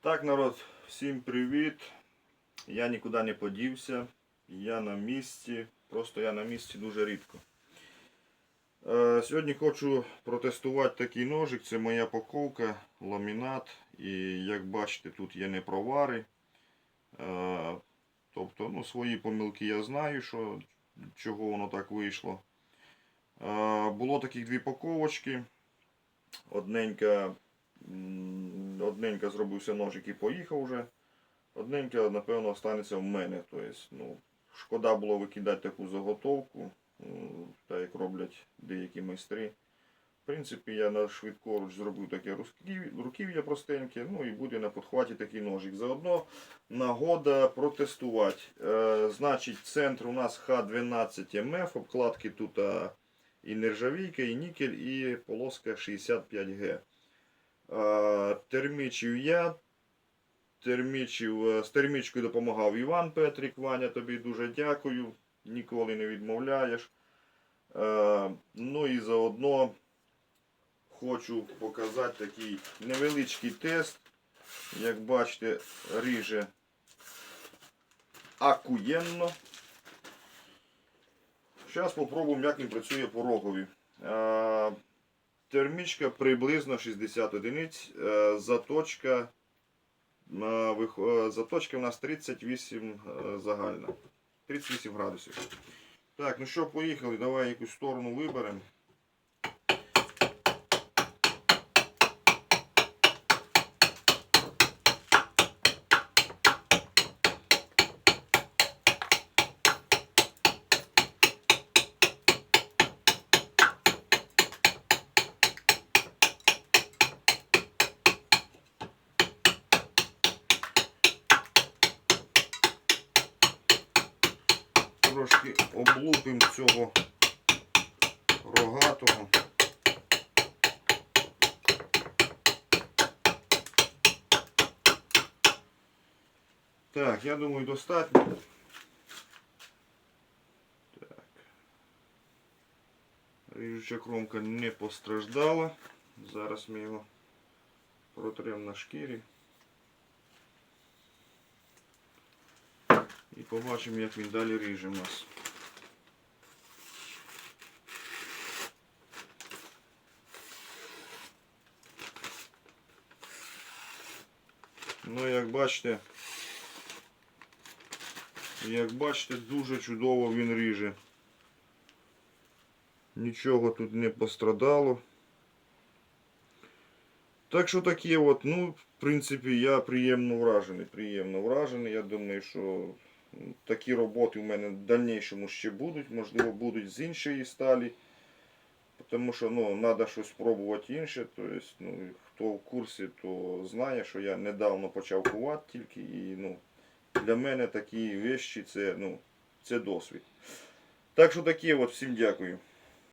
Так, народ, всім привіт. Я нікуди не подівся. Я на місці. Просто я на місці дуже рідко. Е, сьогодні хочу протестувати такий ножик. Це моя паковка, ламінат. І як бачите, тут є непровари. Е, тобто, ну, свої помилки я знаю, що, чого воно так вийшло. Е, було таких дві паковочки. Одненька Одненька зробився ножик і поїхав вже. Одненька, напевно, останеться в мене. Тобто, ну, шкода було викидати таку заготовку, м, так як роблять деякі майстри. В принципі, я на швидкоруч зробив таке руків'я простеньке, ну і буде на підхваті такий ножик. Заодно нагода протестувати. Е, значить, центр у нас Х12МФ, обкладки тут і нержавійка, і нікель, і полоска 65Г. Е, Термічів я. Термічів, е, з термічкою допомагав Іван Петрик. Ваня, тобі дуже дякую. Ніколи не відмовляєш. Е, Ну і заодно хочу показати такий невеличкий тест. Як бачите, ріже акуєнно. Зараз спробуємо, як він працює по рогові. Термічка приблизно 60 одиниць. Е, Заточка, е, е, заточка у нас 38 е, загальна. 38 градусів. Так, ну що, поїхали. Давай якусь сторону виберемо. Трошки облупимо цього рогатого. Так, я думаю, достатньо. Так. Ріжуча кромка не постраждала. Зараз ми його протремо на шкірі. Побачимо, як він далі ріже у нас. Ну, як бачите, як бачите, дуже чудово він ріже. Нічого тут не пострадало. Так що таке от, ну, в принципі, я приємно вражений. Приємно вражений. Я думаю, що такі роботи у мене в дальнішому ще будуть. Можливо, будуть з іншої сталі. Тому що ну, треба щось спробувати інше. Тобто, ну, хто в курсі, то знає, що я недавно почав кувати тільки. І ну, для мене такі вещі це, ну, це досвід. Так що таке, от, всім дякую.